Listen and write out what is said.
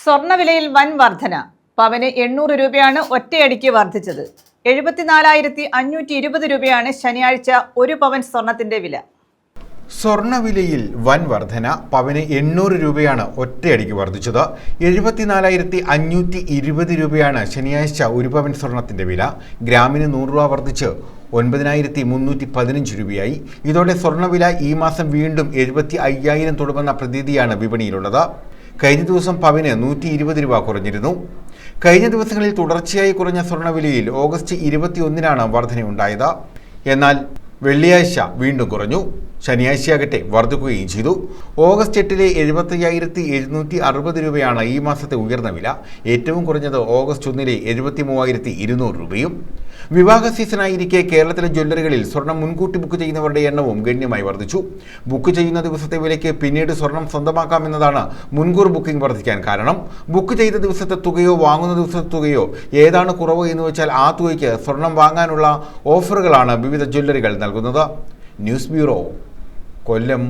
സ്വർണവിലയിൽ വൻ വർധന. പവന് എണ്ണൂറ് രൂപയാണ് ഒറ്റയടിക്ക് വർദ്ധിച്ചത് എഴുപത്തിനാലായിരത്തി അഞ്ഞൂറ്റി ഇരുപത് രൂപയാണ് ശനിയാഴ്ച ഒരു പവൻ സ്വർണത്തിന്റെ വില. സ്വർണവിലയിൽ വൻ വർധന പവന് എണ്ണൂറ് രൂപയാണ് ഒറ്റയടിക്ക് വർദ്ധിച്ചത് എഴുപത്തിനാലായിരത്തി അഞ്ഞൂറ്റി ഇരുപത് രൂപയാണ് ശനിയാഴ്ച ഒരു പവൻ സ്വർണത്തിന്റെ വില. ഗ്രാമിന് നൂറ് രൂപ വർദ്ധിച്ച് ഒൻപതിനായിരത്തി മുന്നൂറ്റി പതിനഞ്ച് രൂപയായി. ഇതോടെ സ്വർണവില ഈ മാസം വീണ്ടും എഴുപത്തി അയ്യായിരം തൊടുമെന്ന പ്രതീതിയാണ് വിപണിയിലുള്ളത്. കഴിഞ്ഞ ദിവസം പവന് നൂറ്റി ഇരുപത് രൂപ കുറഞ്ഞിരുന്നു. കഴിഞ്ഞ ദിവസങ്ങളിൽ തുടർച്ചയായി കുറഞ്ഞ സ്വർണവിലയിൽ ഓഗസ്റ്റ് ഇരുപത്തിയൊന്നിനാണ് വർധനയുണ്ടായത്. എന്നാൽ വെള്ളിയാഴ്ച വീണ്ടും കുറഞ്ഞു. ശനിയാഴ്ചയാകട്ടെ വർദ്ധിക്കുകയും ചെയ്തു. ഓഗസ്റ്റ് എട്ടിലെ എഴുപത്തയ്യായിരത്തി എഴുന്നൂറ്റി അറുപത് രൂപയാണ് ഈ മാസത്തെ ഉയർന്ന വില. ഏറ്റവും കുറഞ്ഞത് ഓഗസ്റ്റ് ഒന്നിലെ എഴുപത്തി മൂവായിരത്തി ഇരുന്നൂറ് രൂപയും. വിവാഹ സീസണായിരിക്കെ കേരളത്തിലെ ജ്വല്ലറികളിൽ സ്വർണം മുൻകൂട്ടി ബുക്ക് ചെയ്യുന്നവരുടെ എണ്ണവും ഗണ്യമായി വർദ്ധിച്ചു. ബുക്ക് ചെയ്യുന്ന ദിവസത്തെ വിലയ്ക്ക് പിന്നീട് സ്വർണം സ്വന്തമാക്കാമെന്നതാണ് മുൻകൂർ ബുക്കിംഗ് വർദ്ധിക്കാൻ കാരണം. ബുക്ക് ചെയ്ത ദിവസത്തെ തുകയോ വാങ്ങുന്ന ദിവസത്തെ തുകയോ ഏതാണ് കുറവ് എന്ന് വെച്ചാൽ ആ തുകയ്ക്ക് സ്വർണം വാങ്ങാനുള്ള ഓഫറുകളാണ് വിവിധ ജ്വല്ലറികൾ നൽകുന്നത്. ന്യൂസ് ബ്യൂറോ കൊല്ലം